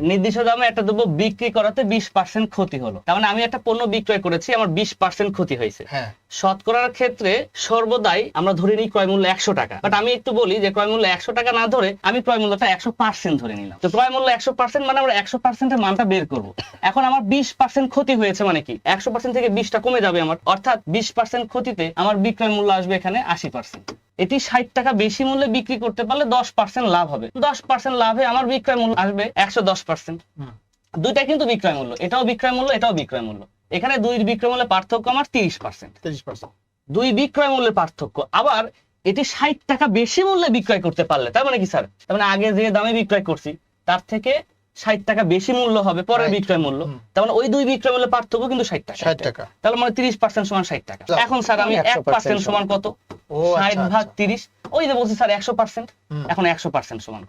নির্দিষ্ট দামে একটা দ্রব্য বিক্রি করাতে বিশ পার্সেন্ট ক্ষতি হলো। তার মানে আমি একটা পণ্য বিক্রয় করেছি আমার বিশ পার্সেন্ট ক্ষতি হয়েছে। হ্যাঁ। শতকরার ক্ষেত্রে সর্বদাই আমরা ধরে নিই ক্রয় মূল্য একশো টাকা। বাট আমি একটু বলি যে ক্রয় মূল্য একশো টাকা না ধরে আমি ক্রয় মূল্যটা একশো পার্সেন্ট ধরে নিলাম। তো ক্রয় মূল্য একশো পার্সেন্ট মানে আমরা একশো পার্সেন্টের মানটা বের করব। এখন আমার বিশ পার্সেন্ট ক্ষতি হয়েছে মানে কি? একশো পার্সেন্ট থেকে বিশটা কমে যাবে আমার। অর্থাৎ বিশ পার্সেন্ট ক্ষতিতে আমার বিক্রয় মূল্য আসবে এখানে আশি পার্সেন্ট এটি ষাট টাকা বেশি মূল্যে বিক্রি করতে পারলে দশ পার্সেন্ট লাভ হবে। দশ পার্সেন্ট লাভে আমার বিক্রয় মূল্য আসবে একশো দশ পার্সেন্ট দুইটা কিন্তু বিক্রয় মূল্য এটাও বিক্রয় মূল্য এটাও বিক্রয় মূল্য। এখানে দুই বিক্রয় মূল্যের পার্থক্য আমার তিরিশ পার্সেন্ট তিরিশ পার্সেন্ট দুই বিক্রয় মূল্যের পার্থক্য আবার এটি ষাট টাকা বেশি মূল্যে বিক্রয় করতে পারলে তার মানে কি স্যার? তার মানে আগে যে দামে বিক্রয় করছি তার থেকে ষাট টাকা বেশি মূল্য হবে পরের বিক্রয় মূল্য। তার মানে ওই দুই বিক্রয় মূল্যের পার্থক্য কিন্তু ষাট টাকা। ষাট টাকা। তাহলে মানে তিরিশ পার্সেন্ট সমান ষাট টাকা। এখন স্যার আমি এক পার্সেন্ট সমান। কত? ষাট আচ্ছা ভাগ আচ্ছা। তিরিশ ওই যে বলছি স্যার একশো পার্সেন্ট। এখন একশো পার্সেন্ট সমান